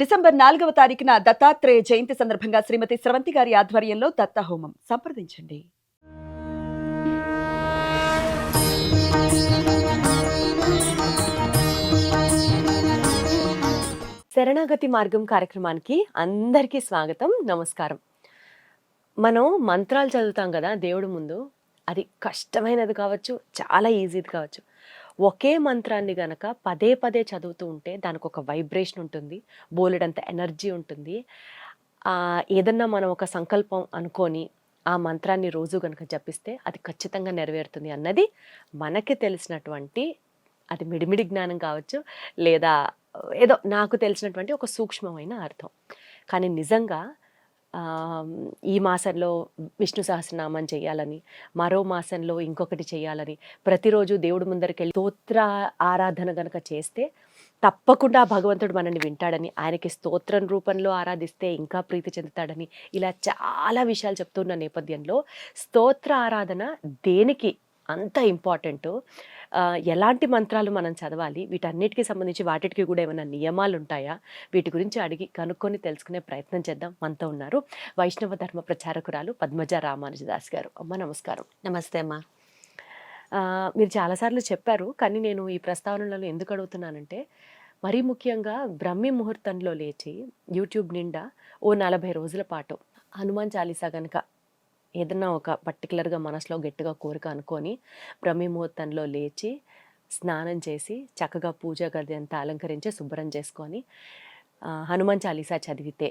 December నాలుగవ తారీఖున దత్తాత్రేయ జయంతి సందర్భంగా శ్రీమతి స్రవంతి గారి ఆధ్వర్యంలో దత్త హోమం సంప్రదించండి. శరణాగతి మార్గం కార్యక్రమానికి అందరికీ స్వాగతం నమస్కారం. మనం మంత్రాలు చదువుతాం కదా దేవుడి ముందు. అది కష్టమైనది కావచ్చు చాలా ఈజీది కావచ్చు. ఒకే మంత్రాన్ని గనక పదే పదే చదువుతూ ఉంటే దానికి ఒక వైబ్రేషన్ ఉంటుంది బోలెడంత ఎనర్జీ ఉంటుంది. ఏదన్నా మనం ఒక సంకల్పం అనుకొని ఆ మంత్రాన్ని రోజు గనక జపిస్తే అది ఖచ్చితంగా నెరవేరుతుంది అన్నది మనకి తెలిసినటువంటి అది మిడిమిడి జ్ఞానం కావచ్చు లేదా ఏదో నాకు తెలిసినటువంటి ఒక సూక్ష్మమైన అర్థం. కానీ నిజంగా ఈ మాసంలో విష్ణు సహస్రనామం చేయాలని మరో మాసంలో ఇంకొకటి చేయాలని ప్రతిరోజు దేవుడి ముందరికెళ్ళి స్తోత్ర ఆరాధన గనక చేస్తే తప్పకుండా భగవంతుడు మనల్ని వింటాడని ఆయనకి స్తోత్రం రూపంలో ఆరాధిస్తే ఇంకా ప్రీతి చెందుతాడని ఇలా చాలా విషయాలు చెప్తున్న నేపథ్యంలో స్తోత్ర ఆరాధన దేనికి అంత ఇంపార్టెంట్ ఎలాంటి మంత్రాలు మనం చదవాలి? వీటన్నిటికీ సంబంధించి వాటికి కూడా ఏమైనా నియమాలు ఉంటాయా వీటి గురించి అడిగి కనుక్కొని తెలుసుకునే ప్రయత్నం చేద్దాం. మనతో ఉన్నారు వైష్ణవ ధర్మ ప్రచారకురాలు పద్మజ రామానుజదాస్ గారు. అమ్మ నమస్కారం. నమస్తే అమ్మా. మీరు చాలాసార్లు చెప్పారు కానీ నేను ఈ ప్రస్తావనలలో ఎందుకు అడుగుతున్నానంటే మరీ ముఖ్యంగా బ్రహ్మి ముహూర్తంలో లేచి యూట్యూబ్ నిండా ఓ నలభై రోజుల పాటు హనుమాన్ చాలీసా కనుక ఏదన్నా ఒక పర్టికులర్గా మనసులో గట్టిగా కోరిక అనుకొని బ్రహ్మి ముహూర్తంలో లేచి స్నానం చేసి చక్కగా పూజ గది అంతా అలంకరించి శుభ్రం చేసుకొని హనుమాన్ చాలీసా చదివితే.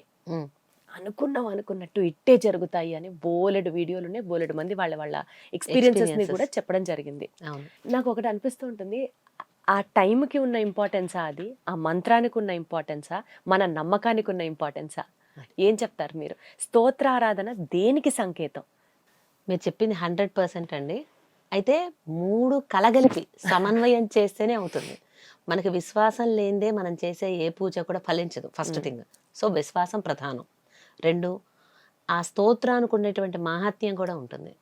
అనుకున్నాం అనుకున్నట్టు ఇట్టే జరుగుతాయి అని బోలెడు వీడియోలునే బోలెడు మంది వాళ్ళ వాళ్ళ ఎక్స్పీరియన్సెస్ని. కూడా చెప్పడం జరిగింది. అవును. నాకు ఒకటి అనిపిస్తూ ఉంటుంది. ఆ టైంకి ఉన్న ఇంపార్టెన్సా అది? ఆ మంత్రానికి ఉన్న ఇంపార్టెన్సా? మన నమ్మకానికి ఉన్న ఇంపార్టెన్సా? ఏం చెప్తారు మీరు? స్తోత్ర ఆరాధన దేనికి సంకేతం? మీరు చెప్పింది హండ్రెడ్ పర్సెంట్ అండి. అయితే మూడు కలగలిపి సమన్వయం చేస్తేనే అవుతుంది. మనకి విశ్వాసం లేనిదే మనం చేసే ఏ పూజ కూడా ఫలించదు ఫస్ట్. థింగ్ సో విశ్వాసం ప్రధానం. రెండు ఆ స్తోత్రానికి ఉండేటువంటి మాహాత్మ్యం కూడా ఉంటుంది.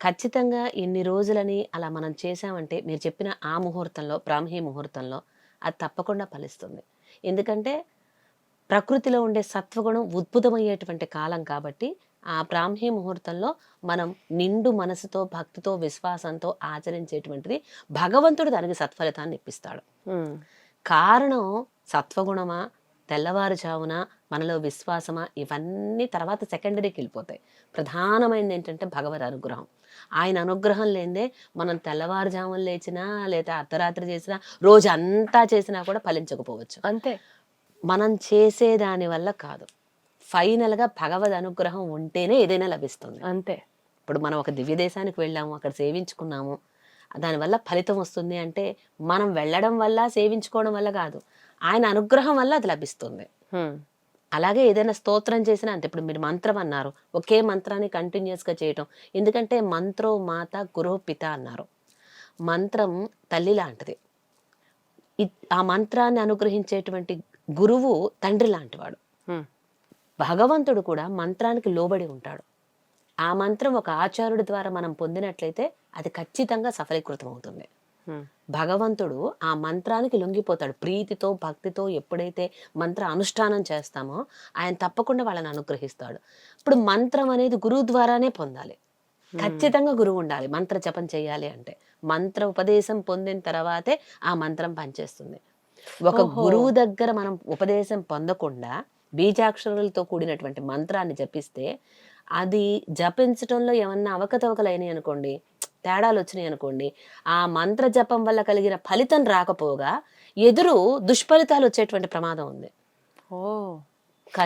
ఖచ్చితంగా ఇన్ని రోజులని అలా మనం చేసామంటే మీరు చెప్పిన ఆ ముహూర్తంలో బ్రాహ్మీ ముహూర్తంలో అది తప్పకుండా ఫలిస్తుంది. ఎందుకంటే ప్రకృతిలో ఉండే సత్వగుణం ఉద్భుతమయ్యేటువంటి కాలం కాబట్టి ఆ బ్రాహ్మీ ముహూర్తంలో మనం నిండు మనసుతో భక్తితో విశ్వాసంతో ఆచరించేటువంటిది భగవంతుడు దానికి సత్ఫలితాన్ని ఇప్పిస్తాడు. కారణం సత్వగుణమా తెల్లవారుజామున మనలో విశ్వాసమా ఇవన్నీ తర్వాత సెకండరీకి వెళ్ళిపోతాయి. ప్రధానమైనది ఏంటంటే భగవద్ అనుగ్రహం. ఆయన అనుగ్రహం లేదే మనం తెల్లవారుజామున లేచినా లేదా అర్ధరాత్రి చేసినా రోజు అంతా చేసినా కూడా ఫలించకపోవచ్చు. అంతే. మనం చేసే దాని వల్ల కాదు. ఫైనల్గా భగవద్ అనుగ్రహం ఉంటేనే ఏదైనా లభిస్తుంది. అంతే. ఇప్పుడు మనం ఒక దివ్య దేశానికి వెళ్ళాము అక్కడ సేవించుకున్నాము దానివల్ల ఫలితం వస్తుంది అంటే మనం వెళ్ళడం వల్ల సేవించుకోవడం వల్ల కాదు. ఆయన అనుగ్రహం వల్ల అది లభిస్తుంది. అలాగే ఏదైనా స్తోత్రం చేసినా అంతే. ఇప్పుడు మీరు మంత్రం అన్నారు. ఒకే మంత్రాన్ని కంటిన్యూస్గా చేయటం. ఎందుకంటే మంత్రో మాత గురో పిత అన్నారు. మంత్రం తల్లి లాంటిది. ఆ మంత్రాన్ని అనుగ్రహించేటువంటి గురువు తండ్రి లాంటివాడు. భగవంతుడు కూడా మంత్రానికి లోబడి ఉంటాడు. ఆ మంత్రం ఒక ఆచారుడి ద్వారా మనం పొందినట్లయితే అది ఖచ్చితంగా సఫలీకృతం అవుతుంది. భగవంతుడు ఆ మంత్రానికి లొంగిపోతాడు. ప్రీతితో భక్తితో ఎప్పుడైతే మంత్ర అనుష్ఠానం చేస్తామో ఆయన తప్పకుండా వాళ్ళని అనుగ్రహిస్తాడు. ఇప్పుడు మంత్రం అనేది గురువు ద్వారానే పొందాలి. ఖచ్చితంగా గురువు ఉండాలి. మంత్ర జపం చేయాలి అంటే. మంత్ర ఉపదేశం పొందిన తర్వాతే ఆ మంత్రం పనిచేస్తుంది. ఒక. గురువు దగ్గర మనం ఉపదేశం పొందకుండా బీజాక్షరాలతో కూడినటువంటి మంత్రాన్ని జపిస్తే అది జపించటంలో ఏమన్నా అవకతవకలు అయినాయి అనుకోండి తేడాలు వచ్చినాయి అనుకోండి ఆ మంత్ర జపం వల్ల కలిగిన ఫలితం రాకపోగా ఎదురు దుష్ఫలితాలు వచ్చేటువంటి ప్రమాదం ఉంది. ఓ!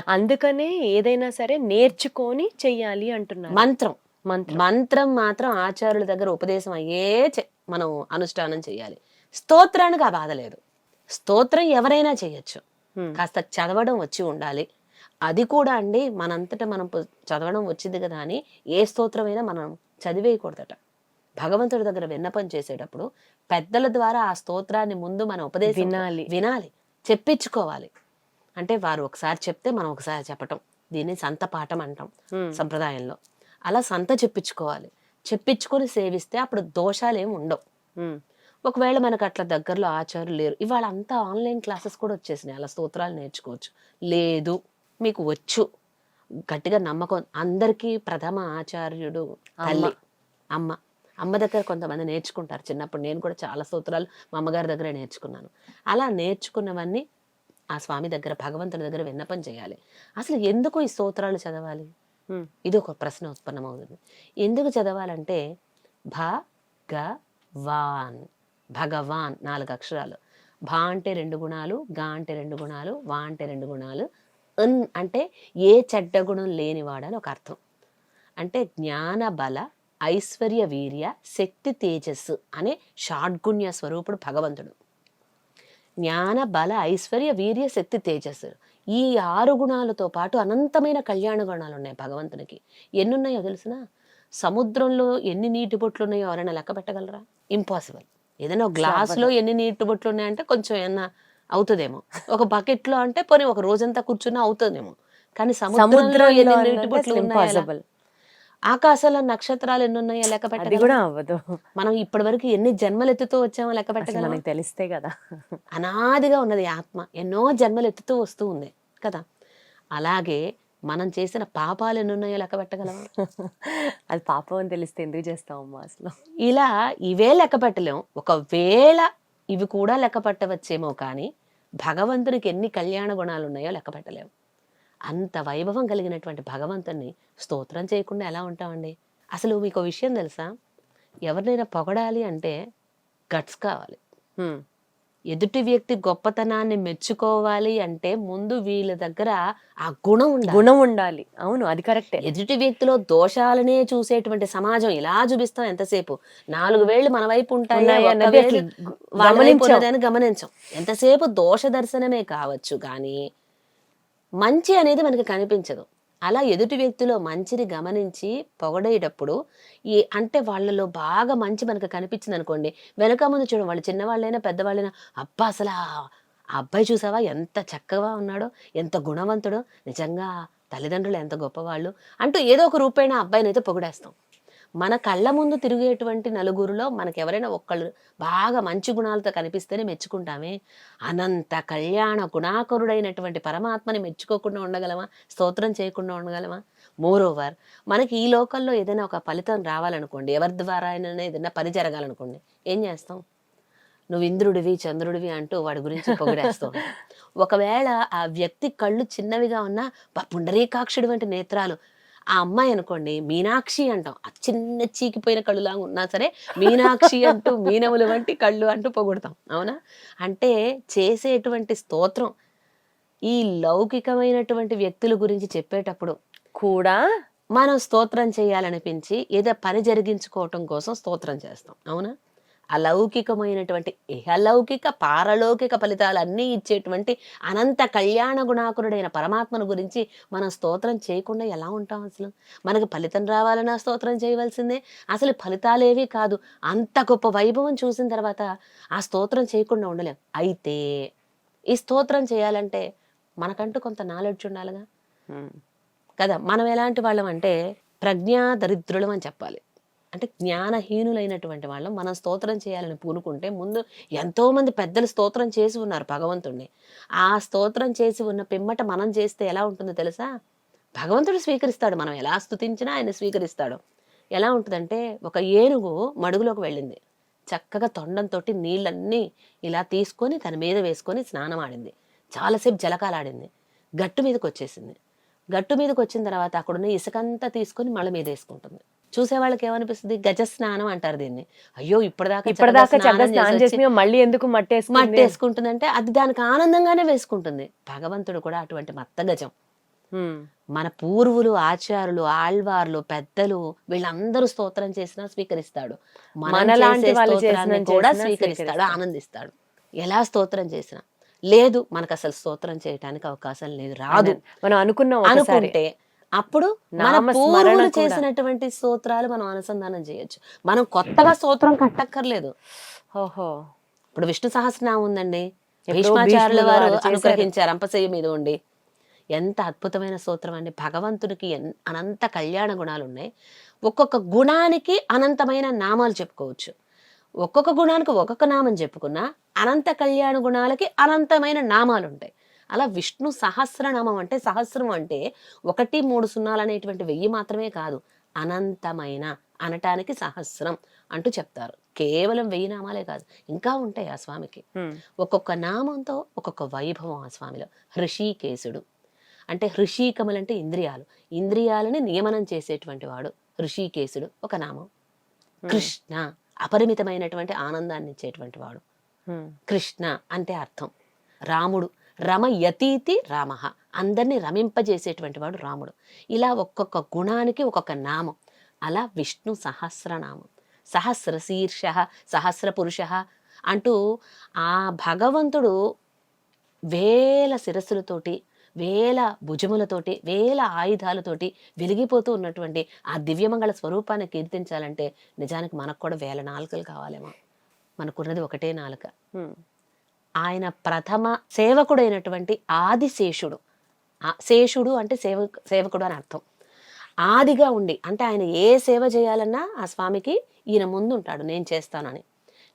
అందుకనే ఏదైనా సరే నేర్చుకొని చెయ్యాలి అంటున్నారు. మంత్రం. మంత్రం. మంత్రం మాత్రం ఆచార్యుల దగ్గర ఉపదేశం అయ్యే మనం అనుష్ఠానం చేయాలి స్తోత్రానికి ఆ బాధ లేదు. స్తోత్రం ఎవరైనా చేయొచ్చు. కాస్త చదవడం వచ్చి ఉండాలి. అది కూడా అండి మనంతటా మనం చదవడం వచ్చింది కదా అని ఏ స్తోత్రమైనా మనం చదివేయకూడదట. భగవంతుడి దగ్గర విన్నపం చేసేటప్పుడు పెద్దల ద్వారా ఆ స్తోత్రాన్ని ముందు మన ఉపదేశం వినాలి. వినాలి. చెప్పించుకోవాలి. అంటే వారు ఒకసారి చెప్తే మనం ఒకసారి చెప్పటం. దీన్ని సంత పాఠం అంటాం. సంప్రదాయంలో. అలా సంత చెప్పించుకోవాలి. చెప్పించుకొని సేవిస్తే అప్పుడు దోషాలు ఏమి ఉండవు. ఒకవేళ మనకు అట్లా దగ్గరలో ఆచార్యులు లేరు ఇవాళ అంతా ఆన్లైన్ క్లాసెస్ కూడా వచ్చేసినాయి. అలా స్తోత్రాలు నేర్చుకోవచ్చు. లేదు మీకు వచ్చు. గట్టిగా నమ్మకం. అందరికీ ప్రథమ ఆచార్యుడు తల్లి. అమ్మ. అమ్మ దగ్గర కొంతమంది నేర్చుకుంటారు. చిన్నప్పుడు నేను కూడా చాలా స్తోత్రాలు మా అమ్మగారి దగ్గర నేర్చుకున్నాను. అలా నేర్చుకున్నవన్నీ ఆ స్వామి దగ్గర భగవంతుని దగ్గర విన్నపం చేయాలి. అసలు ఎందుకు ఈ స్తోత్రాలు చదవాలి. ఇది ఒక ప్రశ్న ఉత్పన్నమవుతుంది. ఎందుకు చదవాలంటే భ గ వాన్. భగవాన్ నాలుగు అక్షరాలు. భా అంటే రెండు గుణాలు గా అంటే రెండు గుణాలు వా అంటే రెండు గుణాలు అన్ అంటే ఏ చెడ్డ గుణం లేనివాడని ఒక అర్థం. అంటే జ్ఞాన బల ఐశ్వర్య వీర్య శక్తి తేజస్సు అనే షాడ్గుణ్య స్వరూపుడు భగవంతుడు. జ్ఞాన బల ఐశ్వర్య వీర్య శక్తి తేజస్సు ఈ ఆరు గుణాలతో పాటు అనంతమైన కళ్యాణ గుణాలు ఉన్నాయి భగవంతునికి. ఎన్ని ఉన్నాయో తెలిసిన? సముద్రంలో ఎన్ని నీటి బొట్లు ఉన్నాయో ఎవరైనా లెక్క పెట్టగలరా? ఇంపాసిబుల్. ఏదైనా ఒక గ్లాసులో ఎన్ని నీటి బొట్లు ఉన్నాయంటే కొంచెం ఏమన్నా అవుతుందేమో. ఒక బకెట్లో అంటే పోనీ ఒక రోజంతా కూర్చున్నా అవుతుందేమో. కానీ సముద్రంలో ఎన్ని నీటి బొట్లు ఉన్నాయో? ఇంపాసిబుల్ ఆకాశంలో నక్షత్రాలు ఎన్ని ఉన్నాయో లెక్క అది పెట్టగలరా కూడా అవ్వదు. మనం ఇప్పటి వరకు ఎన్ని జన్మలు ఎత్తుతూ వచ్చామో లెక్క మనకి తెలిస్తే కదా. అనాదిగా ఉన్నది ఆత్మ. ఎన్నో జన్మలు ఎత్తుతూ వస్తూ ఉంది కదా. అలాగే మనం చేసిన పాపాలు ఎన్ని ఉన్నాయో లెక్క పెట్టగలమా? అది పాపం అని తెలిస్తే ఎందుకు చేస్తామమ్మా అసలు? ఇలా ఇవే లెక్క పెట్టలేం. ఒకవేళ ఇవి కూడా లెక్క పెట్టవచ్చేమో కానీ భగవంతునికి ఎన్ని కళ్యాణ గుణాలు ఉన్నాయో లెక్క పెట్టలేం. అంత వైభవం కలిగినటువంటి భగవంతుని స్తోత్రం చేయకుండా ఎలా ఉంటామండి? అసలు మీకు విషయం తెలుసా? ఎవరినైనా పొగడాలి అంటే గట్స్ కావాలి. ఎదుటి వ్యక్తి గొప్పతనాన్ని మెచ్చుకోవాలి అంటే ముందు వీళ్ళ దగ్గర ఆ గుణం ఉండాలి. గుణం ఉండాలి. అవును అది కరెక్టే. ఎదుటి వ్యక్తిలో దోషాలనే చూసేటువంటి సమాజం ఇలా చూపిస్తాం ఎంతసేపు? నాలుగు వేళ్ళు మన వైపు ఉంటాయి ఉన్నాయి ఒక్క అన్నది వేలు అసలు గు- వాళ్ళ వైపు గమనించాం. ఉన్నదని గమనించం. ఎంతసేపు దోష దర్శనమే కావచ్చు కానీ మంచి అనేది మనకి కనిపించదు. అలా ఎదుటి వ్యక్తిలో మంచిని గమనించి పొగడేటప్పుడు ఈ అంటే వాళ్ళలో బాగా మంచి మనకు కనిపించింది అనుకోండి వెనక ముందు చూడండి వాళ్ళు చిన్నవాళ్ళైనా పెద్దవాళ్ళైనా అబ్బా అసలు ఆ అబ్బాయి చూసావా? ఎంత చక్కగా ఉన్నాడో ఎంత గుణవంతుడో నిజంగా తల్లిదండ్రులు ఎంత గొప్పవాళ్ళు అంటూ ఏదో ఒక రూపేణ అబ్బాయినైతే అబ్బాయిని అయితే పొగిడేస్తాం. మన కళ్ళ ముందు తిరిగేటువంటి నలుగురిలో మనకి ఎవరైనా ఒక్కళ్ళు బాగా మంచి గుణాలతో కనిపిస్తేనే మెచ్చుకుంటామే. అనంత కళ్యాణ గుణాకరుడైనటువంటి పరమాత్మని మెచ్చుకోకుండా ఉండగలమా? స్తోత్రం చేయకుండా ఉండగలమా? మోరోవర్ మనకి ఈ లోకల్లో ఏదైనా ఒక ఫలితం రావాలనుకోండి ఎవరి ద్వారా అయినా ఏదైనా పని జరగాలనుకోండి ఏం చేస్తాం? నువ్వు ఇంద్రుడివి చంద్రుడివి అంటూ వాడి గురించి పొగిడేస్తావు ఒకవేళ ఆ వ్యక్తి కళ్ళు చిన్నవిగా ఉన్నా "బా, పుండరీకాక్షుడి వంటి నేత్రాలు ఆ అమ్మాయి అనుకోండి మీనాక్షి అంటాం. ఆ చిన్న చీకిపోయిన కళ్ళులాగా ఉన్నా సరే మీనాక్షి అంటూ మీనముల వంటి కళ్ళు అంటూ పొగుడతాం. అవునా? అంటే చేసేటువంటి స్తోత్రం ఈ లౌకికమైనటువంటి వ్యక్తుల గురించి చెప్పేటప్పుడు కూడా మనం స్తోత్రం చేయాలనిపించి ఏదో పని జరిగించుకోవటం కోసం స్తోత్రం చేస్తాం. అవునా? అలౌకికమైనటువంటి ఇహలౌకిక పారలౌకిక ఫలితాలన్నీ ఇచ్చేటువంటి అనంత కళ్యాణ గుణాకురుడైన పరమాత్మను గురించి మనం స్తోత్రం చేయకుండా ఎలా ఉంటాం అసలు? మనకు ఫలితం రావాలన్నా స్తోత్రం చేయవలసిందే. అసలు ఫలితాలేవి కాదు. అంత గొప్ప వైభవం చూసిన తర్వాత ఆ స్తోత్రం చేయకుండా ఉండలేం. అయితే ఈ స్తోత్రం చేయాలంటే మనకంటూ కొంత నాలెడ్జ్ ఉండాలిగా. కదా మనం ఎలాంటి వాళ్ళం అంటే ప్రజ్ఞా దరిద్రులం అని చెప్పాలి. అంటే జ్ఞానహీనులైనటువంటి వాళ్ళం. మనం స్తోత్రం చేయాలని పూనుకుంటే ముందు ఎంతో మంది పెద్దలు స్తోత్రం చేసి ఉన్నారు భగవంతుణ్ణి. ఆ స్తోత్రం చేసి ఉన్న పిమ్మట మనం చేస్తే ఎలా ఉంటుందో తెలుసా? భగవంతుడు స్వీకరిస్తాడు. మనం ఎలా స్తుతించినా ఆయన స్వీకరిస్తాడు. ఎలా ఉంటుందంటే ఒక ఏనుగు మడుగులోకి వెళ్ళింది. చక్కగా తొండంతో నీళ్ళన్నీ ఇలా తీసుకొని తన మీద వేసుకొని స్నానం ఆడింది. చాలాసేపు జలకాలాడింది. గట్టు మీదకి వచ్చేసింది గట్టు మీదకి వచ్చిన తర్వాత అక్కడున్న ఇసుకంతా తీసుకొని మళ్ళీ మీద వేసుకుంటుంది. చూసే వాళ్ళకి ఏమనిపిస్తుంది? గజ స్నానం అంటారు దీన్ని. అయ్యో ఇప్పటిదాకా ఇప్పటిదాకా స్నానం చేసి మళ్ళీ ఎందుకు మట్టేసుకుంది? మట్టి వేసుకుంటుందంటే అది దానికి ఆనందంగానే వేసుకుంటుంది. భగవంతుడు కూడా అటువంటి మత్తగజం హ్మ్. మన పూర్వులు ఆచారులు ఆళ్వార్లు పెద్దలు వీళ్ళందరూ స్తోత్రం చేసినా స్వీకరిస్తాడు. మనం మనలాంటి స్తోత్రాన్ని కూడా స్వీకరిస్తాడు. ఆనందిస్తాడు. ఎలా స్తోత్రం చేసినా? లేదు మనకు అసలు స్తోత్రం చేయడానికి అవకాశం లేదు రాదు. మనం అనుకున్నాం అనుకుంటే అప్పుడు మన పూర్వులు. చేసినటువంటి స్తోత్రాలు మనం అనుసంధానం చేయొచ్చు. మనం కొత్తగా స్తోత్రం కట్టక్కర్లేదు. ఓహో. ఇప్పుడు విష్ణు సహస్రనామం ఉందండి. భీష్మాచార్యుల వారు. అనుగ్రహించారు అంపశయ్య మీద ఉండి. ఎంత అద్భుతమైన స్తోత్రం అండి. భగవంతునికి అనంత కళ్యాణ గుణాలు ఉన్నాయి. ఒక్కొక్క గుణానికి అనంతమైన నామాలు చెప్పుకోవచ్చు. ఒక్కొక్క గుణానికి ఒక్కొక్క నామం చెప్పుకున్నా అనంత కళ్యాణ గుణాలకి అనంతమైన నామాలు ఉంటాయి. అలా విష్ణు సహస్రనామం అంటే సహస్రం అంటే ఒకటి మూడు సున్నాలు అనేటువంటి వెయ్యి మాత్రమే కాదు అనంతమైన అనటానికి సహస్రం అంటూ చెప్తారు. కేవలం వెయ్యి నామాలే కాదు ఇంకా ఉంటాయి ఆ స్వామికి. ఒక్కొక్క నామంతో ఒక్కొక్క వైభవం ఆ స్వామిలో. హృషికేశుడు. అంటే హృషీకములు అంటే ఇంద్రియాలు. ఇంద్రియాలని నియమనం చేసేటువంటి వాడు హృషికేశుడు ఒక నామం. కృష్ణ అపరిమితమైనటువంటి ఆనందాన్ని ఇచ్చేటువంటి వాడు. కృష్ణ అంటే అర్థం. రాముడు రమయతీతి రామ. అందరినీ రమింపజేసేటువంటి వాడు రాముడు. ఇలా ఒక్కొక్క గుణానికి ఒక్కొక్క నామం. అలా విష్ణు సహస్రనామం. సహస్ర శీర్ష సహస్ర పురుష అంటూ ఆ భగవంతుడు వేల శిరస్సులతోటి వేల భుజములతోటి వేల ఆయుధాలతోటి వెలిగిపోతూ ఉన్నటువంటి ఆ దివ్యమంగళ స్వరూపాన్ని కీర్తించాలంటే నిజానికి మనకు కూడా వేల నాలుకలు కావాలేమో. మనకున్నది ఒకటే నాలుక. ఆయన ప్రథమ సేవకుడైనటువంటి ఆదిశేషుడు. శేషుడు అంటే సేవ సేవకుడు అని అర్థం. ఆదిగా ఉండి అంటే ఆయన ఏ సేవ చేయాలన్నా ఆ స్వామికి ఈయన ముందు ఉంటాడు నేను చేస్తానని.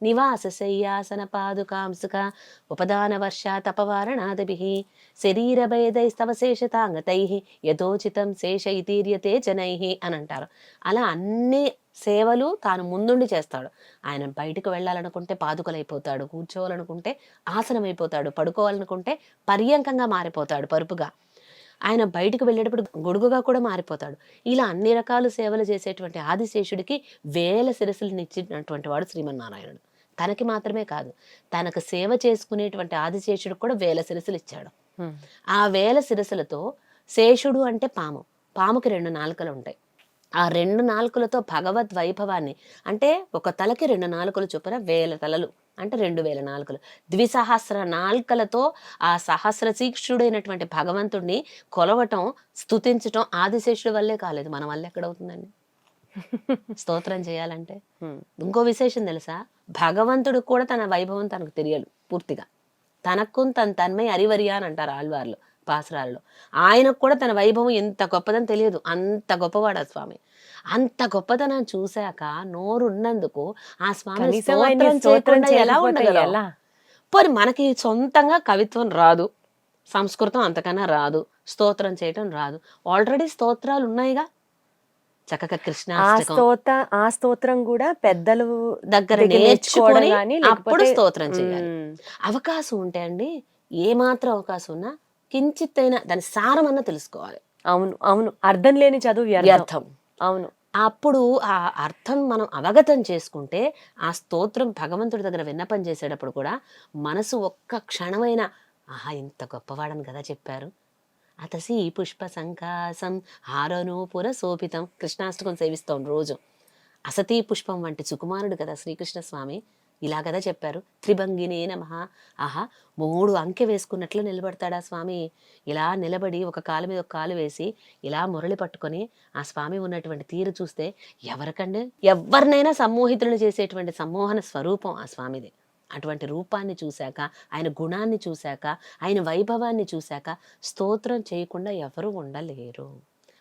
నివాస శయ్యాసన పాదుకాంసుక ఉపదాన వర్ష తపవారణాదభి. శరీరభేదైస్తవ శేషతాంగతై యథోచితం శేష ఇతీర్యతే జనై అని అంటారు అలా అన్ని సేవలు తాను ముందుండి చేస్తాడు. ఆయన బయటకు వెళ్ళాలనుకుంటే పాదుకలైపోతాడు. కూర్చోవాలనుకుంటే ఆసనం అయిపోతాడు పడుకోవాలనుకుంటే పర్యంకంగా మారిపోతాడు పరుపుగా. ఆయన బయటకు వెళ్ళేటప్పుడు గొడుగుగా కూడా మారిపోతాడు. ఇలా అన్ని రకాల సేవలు చేసేటువంటి ఆదిశేషుడికి వేల శిరస్సులు ఇచ్చినటువంటి వాడు శ్రీమన్నారాయణుడు. తనకి మాత్రమే కాదు తనకు సేవ చేసుకునేటువంటి ఆదిశేషుడు కూడా వేల శిరస్సులు ఇచ్చాడు. ఆ వేల శిరస్సులతో శేషుడు అంటే పాము. పాముకి రెండు నాలుకలు ఉంటాయి ఆ రెండు నాలుకలతో భగవద్ వైభవాన్ని అంటే ఒక తలకి రెండు నాలుకలు చొప్పున వేల తలలు అంటే రెండు వేల నాలుకలు. ద్విసహస్ర నాలుకలతో ఆ సహస్ర శీక్షుడైనటువంటి భగవంతుడిని కొలవటం స్తుతించటం ఆదిశేషుడి వల్లే కాలేదు. మన వల్ల ఎక్కడవుతుందండి? స్తోత్రం చేయాలంటే. ఇంకో విశేషం తెలుసా? భగవంతుడు కూడా తన వైభవం తనకు తెలియదు పూర్తిగా. తనకు తన తన్మై అరివరియా అని అంటారు ఆళ్వార్లు పాసరాల్లో ఆయనకు కూడా తన వైభవం ఎంత గొప్పదని తెలియదు. అంత గొప్పవాడు ఆ స్వామి? అంత గొప్పతనం చూశాక నోరున్నందుకు ఆ స్వామి స్తోత్రం ఎలా ఉండగలం? పోనీ మనకి సొంతంగా కవిత్వం రాదు సంస్కృతం అంతకన్నా రాదు స్తోత్రం చేయటం రాదు. ఆల్రెడీ స్తోత్రాలు ఉన్నాయిగా? చక్కగా ఆ కృష్ణాష్టకం స్తోత్ర ఆ స్తోత్రం కూడా పెద్దలు దగ్గర నేర్చుకోవడం అప్పుడు స్తోత్రం చేయాలి. అవకాశం ఉంటే అండి ఏమాత్రం అవకాశం ఉన్నా కించిత్తైనా దాని సారం అన్న తెలుసుకోవాలి. అవును అవును. అర్థం లేని చదువు వ్యర్థం. అవును. అప్పుడు ఆ అర్థం మనం అవగతం చేసుకుంటే ఆ స్తోత్రం భగవంతుడి దగ్గర విన్నపం చేసేటప్పుడు కూడా మనసు ఒక్క క్షణమైన ఆహా ఇంత గొప్పవాడని కదా చెప్పారు. అతసి పుష్ప సంకాసం హారనూపుర శోభితం కృష్ణాష్టకం సేవిస్తాం రోజు. అసతీ పుష్పం వంటి సుకుమారుడు కదా శ్రీకృష్ణ స్వామి ఇలా కదా చెప్పారు. త్రిభంగినే నమ. ఆహా మూడు అంకె వేసుకున్నట్లు నిలబడతాడా స్వామి? ఇలా నిలబడి ఒక కాలు మీద ఒక కాలు వేసి ఇలా మురళి పట్టుకొని ఆ స్వామి ఉన్నటువంటి తీరు చూస్తే ఎవరికండి? ఎవరినైనా సమ్మోహితులను చేసేటువంటి సమ్మోహన స్వరూపం ఆ స్వామిది. అటువంటి రూపాన్ని చూశాక ఆయన గుణాన్ని చూశాక ఆయన వైభవాన్ని చూశాక స్తోత్రం చేయకుండా ఎవరు ఉండలేరు.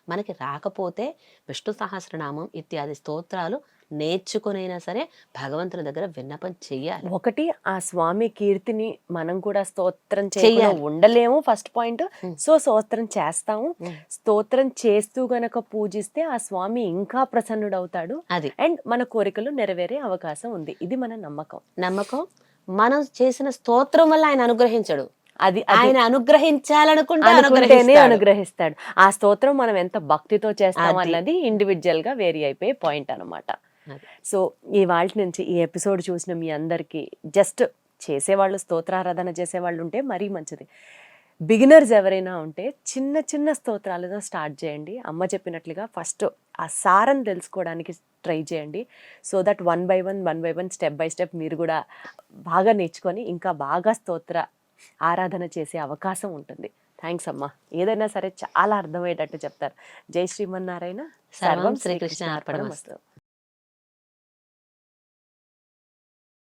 మనకి రాకపోతే విష్ణు సహస్రనామం ఇత్యాది స్తోత్రాలు నేర్చుకునైనా సరే భగవంతుని దగ్గర విన్నపం చెయ్యాలి. ఒకటి ఆ స్వామి కీర్తిని మనం కూడా స్తోత్రం చెయ్యాలి. ఉండలేము ఫస్ట్ పాయింట్. సో స్తోత్రం చేస్తాము. స్తోత్రం చేస్తూ గనక పూజిస్తే ఆ స్వామి ఇంకా ప్రసన్నుడవుతాడు. అది. అండ్ మన కోరికలు నెరవేరే అవకాశం ఉంది. ఇది మన నమ్మకం. నమ్మకం? మనం చేసిన స్తోత్రం వల్ల ఆయన అనుగ్రహించడు. అది ఆయన అనుగ్రహించాలనుకుంటే అనుగ్రహిస్తాడు. ఆ స్తోత్రం మనం ఎంత భక్తితో చేస్తాం. అన్నది ఇండివిజువల్గా వేరీ అయిపోయే పాయింట్ అన్నమాట. సో ఇవాళ నుంచి ఈ ఎపిసోడ్ చూసిన మీ అందరికీ జస్ట్ చేసేవాళ్ళు స్తోత్రారాధన చేసేవాళ్ళు ఉంటే మరీ మంచిది. బిగినర్స్ ఎవరైనా ఉంటే చిన్న చిన్న స్తోత్రాలతో స్టార్ట్ చేయండి. అమ్మ చెప్పినట్లుగా ఫస్ట్ ఆ సారం తెలుసుకోవడానికి ట్రై చేయండి. So that one by one one by one step by step మీరు కూడా బాగా నేర్చుకొని ఇంకా బాగా స్తోత్ర ఆరాధన చేసే అవకాశం ఉంటుంది. థ్యాంక్స్ అమ్మా. ఏదైనా సరే చాలా అర్థమయ్యేటట్టు చెప్తారు. జై శ్రీమన్నారాయణ. సర్వం శ్రీకృష్ణ అర్పణమస్తు.